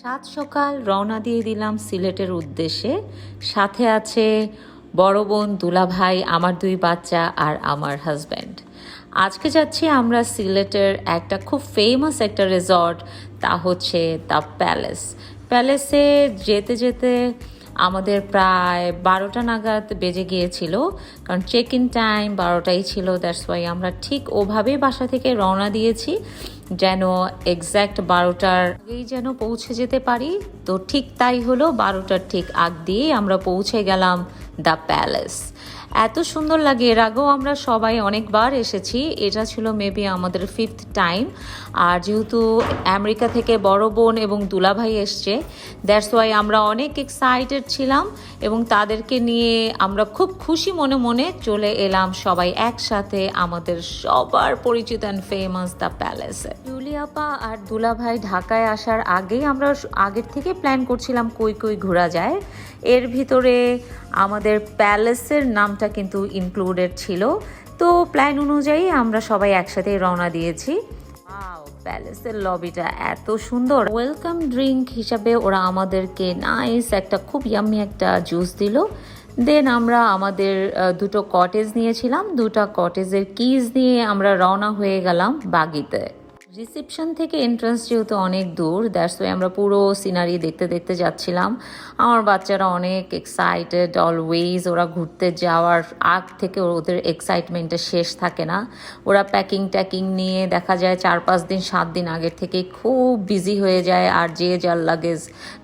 সাত সকাল রওনা দিয়ে দিলাম সিলেটের উদ্দেশ্যে। সাথে আছে বড় বোন দুলাভাই, আমার দুই বাচ্চা আর আমার হাজব্যান্ড আজকে যাচ্ছি আমরা সিলেটের একটা খুব ফেমাস একটা রিসর্ট তা হচ্ছে দ্য প্যালেস প্যালেসে যেতে যেতে আমাদের প্রায় বারোটা নাগাদ বেজে গিয়েছিল, কারণ চেক ইন টাইম বারোটাই ছিল দ্যাটস ওয়াই আমরা ঠিক ওভাবেই বাসা থেকে রওনা দিয়েছি, যেন এক্স্যাক্ট বারোটার আগেই যেন পৌঁছে যেতে পারি। তো ঠিক তাই হলো, বারোটার ঠিক আগ দিয়েই আমরা পৌঁছে গেলাম দ্য প্যালেস। এত সুন্দর লাগে। এর আগেও আমরা সবাই অনেকবার এসেছি। এটা ছিল মেবি আমাদের ফিফথ টাইম আর যেহেতু আমেরিকা থেকে বড় বোন এবং দুলাভাই এসছে দ্যাটস ওয়াই আমরা অনেক এক্সাইটেড ছিলাম এবং তাদেরকে নিয়ে আমরা খুব খুশি মনে মনে চলে এলাম সবাই একসাথে আমাদের সবার পরিচিত অ্যান্ড ফেমাস দ্য প্যালেসে। ইউলিয়াপা আর দুলাভাই ঢাকায় আসার আগেই আমরা আগের থেকে প্ল্যান করছিলাম কই কই ঘোরা যায়। এর ভিতরে আমাদের প্যালেসের নামটা কিন্তু ইনক্লুডেড ছিল। তো প্ল্যান অনুযায়ী আমরা সবাই একসাথে রওনা দিয়েছি। প্যালেসের লবিটা এত সুন্দর। ওয়েলকাম ড্রিঙ্ক হিসাবে ওরা আমাদেরকে নাইস একটা, খুব ইয়াম্মি একটা জুস দিল। দেন আমরা আমাদের দুটো কটেজ নিয়েছিলাম। দুটো কটেজের কিজ নিয়ে আমরা রওনা হয়ে গেলাম বাগিতে। রিসেপশন থেকে এন্ট্রান্স যেহেতু অনেক দূর দ্যাটস ওয়ে আমরা পুরো সিনারি দেখতে দেখতে যাচ্ছিলাম। আমার বাচ্চারা অনেক এক্সাইটেড অলওয়েজ ওরা ঘুরতে যাওয়ার আগ থেকে ওদের এক্সাইটমেন্টটা শেষ থাকে না। ওরা প্যাকিং ট্যাকিং নিয়ে দেখা যায় চার পাঁচ দিন, সাত দিন আগের থেকে খুব বিজি হয়ে যায় আর যে যার লাগেজ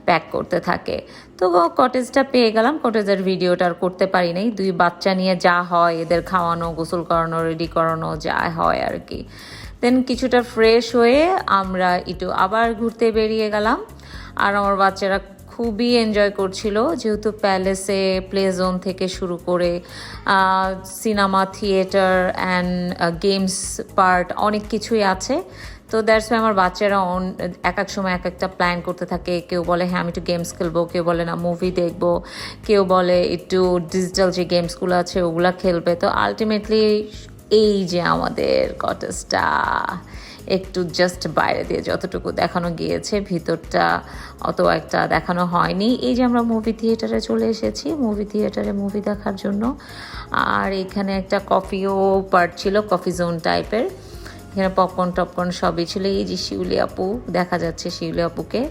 প্যাক করতে থাকে। তো কটেজটা পেয়ে গেলাম কটেজের ভিডিওটা আর করতে পারি নাই। দুই বাচ্চা নিয়ে যা হয়, এদের খাওয়ানো, গোসল করানো রেডি করানো, যা হয় আর কি। দেন কিছুটা ফ্রেশ হয়ে আমরা একটু আবার ঘুরতে বেরিয়ে গেলাম। আর আমার বাচ্চারা খুবই এনজয় করছিল, যেহেতু প্যালেসে প্লে জোন থেকে শুরু করে cinema theatre and games part অনেক কিছুই আছে। তো দ্যাটস ওয়াই আমার বাচ্চারা অন- এক এক সময় এক একটা প্ল্যান করতে থাকে। কেউ বলে হ্যাঁ আমি একটু গেমস খেলব। কেউ বলে, না মুভি দেখব। কেউ বলে, একটু ডিজিটাল যে গেমসগুলো আছে, ওগুলো খেলবে। তো আলটিমেটলি এই যে আমাদের কটেজটা, একটু জাস্ট বাইরে দিয়ে যতটুকু দেখানো গিয়েছে, ভিতরটা অত একটা দেখানো হয়নি। এই যে আমরা মুভি থিয়েটারে চলে এসেছি মুভি থিয়েটারে মুভি দেখার জন্য। আর এখানে একটা কফিও পার্ট ছিল কফি জোন টাইপের এখানে পপকর্ন টপকর্ন সবই ছিল। এই যে শিউলি আপু, দেখা যাচ্ছে শিউলি আপুকে।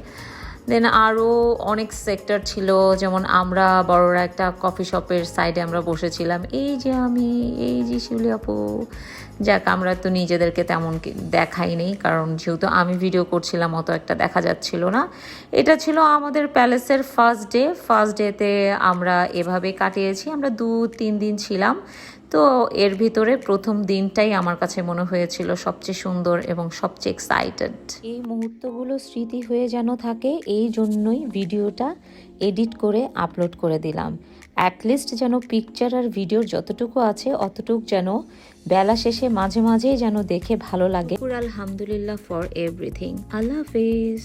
দেন আরও অনেক সেক্টর ছিল, যেমন আমরা বড়রা একটা কফি শপের সাইডে আমরা বসেছিলাম। এই যে আমি, এই যে শিউলি আপু। যাক, আমরা তো নিজেদেরকে তেমন দেখাই নেই, কারণ যেহেতু আমি ভিডিও করছিলাম, অত একটা দেখা যাচ্ছিল না। এটা ছিল আমাদের প্যালেসের ফার্স্ট ডে ফার্স্ট ডেতে আমরা এভাবে কাটিয়েছি। আমরা দু তিন দিন ছিলাম। তো এর ভিতরে প্রথম দিনটাই আমার কাছে মনে হয়েছিল সবচেয়ে সুন্দর এবং সবচেয়ে এক্সাইটেড এই মুহূর্তগুলো স্মৃতি হয়ে যেন থাকে এই জন্যই ভিডিওটা এডিট করে আপলোড করে দিলাম। অ্যাটলিস্ট যেন পিকচার আর ভিডিওর যতটুকু আছে অতটুকু যেন বেলা শেষে মাঝে মাঝেই যেন দেখে ভালো লাগে। আলহামদুলিল্লাহ ফর এভরিথিং আল্লাহ হাফিজ।